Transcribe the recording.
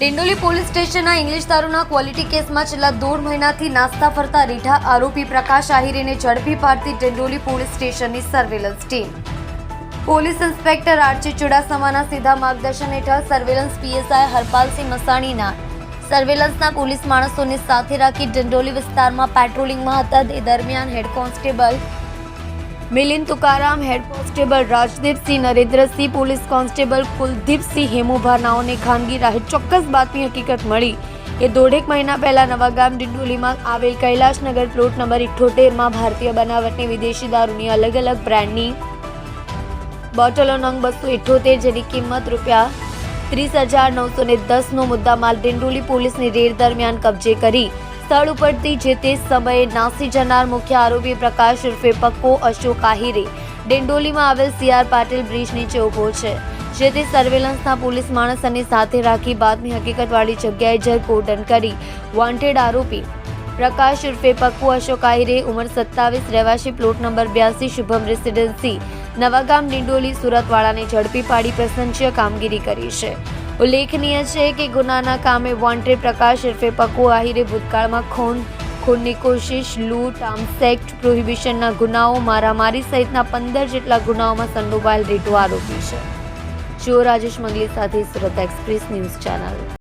Dindoli police સ્ટેશનના English દારૂના quality કેસમાં છેલ્લા દોઢ મહિનાથી નાસ્તા ફરતા રીઢા આરોપી પ્રકાશ આહિરેને ઝડપી પાડતી ડિંડોલી પોલીસ સ્ટેશનની surveillance team police inspector R ચુડાસમાના સીધા માર્ગદર્શન હેઠળ સર્વેલન્સ પીએસઆઈ હરપાલસિંહ મસાણીના સર્વેલન્સના પોલીસ માણસોને સાથે રાખી ડિંડોલી વિસ્તારમાં પેટ્રોલિંગમાં હતા. તે દરમિયાન head constable Milind Tukaram, head constable Rajdeepsinh, Narendrasinh, police constable Kuldeepsinh Hemubha નાઓને ખાનગી રાહે ચોક્કસ બાતમી હકીકત મળી. કે દોઢેક મહિના પહેલા નવાગામ ડિંડોલીમાં આવેલ કૈલાશનગર પ્લોટ નંબર ઇઠ્ઠોતેરમાં ભારતીય બનાવટની વિદેશી દારૂની અલગ અલગ બ્રાન્ડની બોટલો નંગ બસો ઇઠ્ઠોતેર જેની કિંમત રૂપિયા ત્રીસ હજાર નવસો ને દસનો મુદ્દામાલ ડિંડોલી પોલીસની રેડ દરમિયાન કબજે કરી. સ્થળ ઉપરથી જે તે સમયે નાસી જનાર મુખ્ય આરોપી પ્રકાશ ઉર્ફે પક્કો અશોક આહિરે ડિંડોલીમાં આવેલ સીઆર પાટીલ બ્રિજ નીચે ઊભો છે. જે તે સર્વેલન્સના પોલીસ માણસને સાથે રાખી બાદની હકીકતવાળી જગ્યાએ જઈ કોર્ડન કરી. વોન્ટેડ આરોપી પ્રકાશ ઉર્ફે પક્કુ અશોક આહિરે ઉંમર સત્તાવીસ, રહેવાસી પ્લોટ નંબર બ્યાસી, શુભમ રેસિડેન્સી, નવાગામ, ડિંડોલી, સુરતવાળાને ઝડપી પાડી પ્રશંસનીય કામગીરી કરી છે. ઉલ્લેખનીય છે કે ગુનાના કામે વોન્ટેડ પ્રકાશ ઉર્ફે પકુ આહિરે ભૂતકાળમાં ખૂન, ખૂનની કોશિશ, લૂંટ આર્મ્સ એક્ટ પ્રોહિબિશનના ગુનાઓ, મારામારી સહિતના પંદર જેટલા ગુનાઓમાં સંડોવાયેલ રેટો આરોપી છે. જો રાજેશ મંગલી સાથે સુરત એક્સપ્રેસ ન્યૂઝ ચેનલ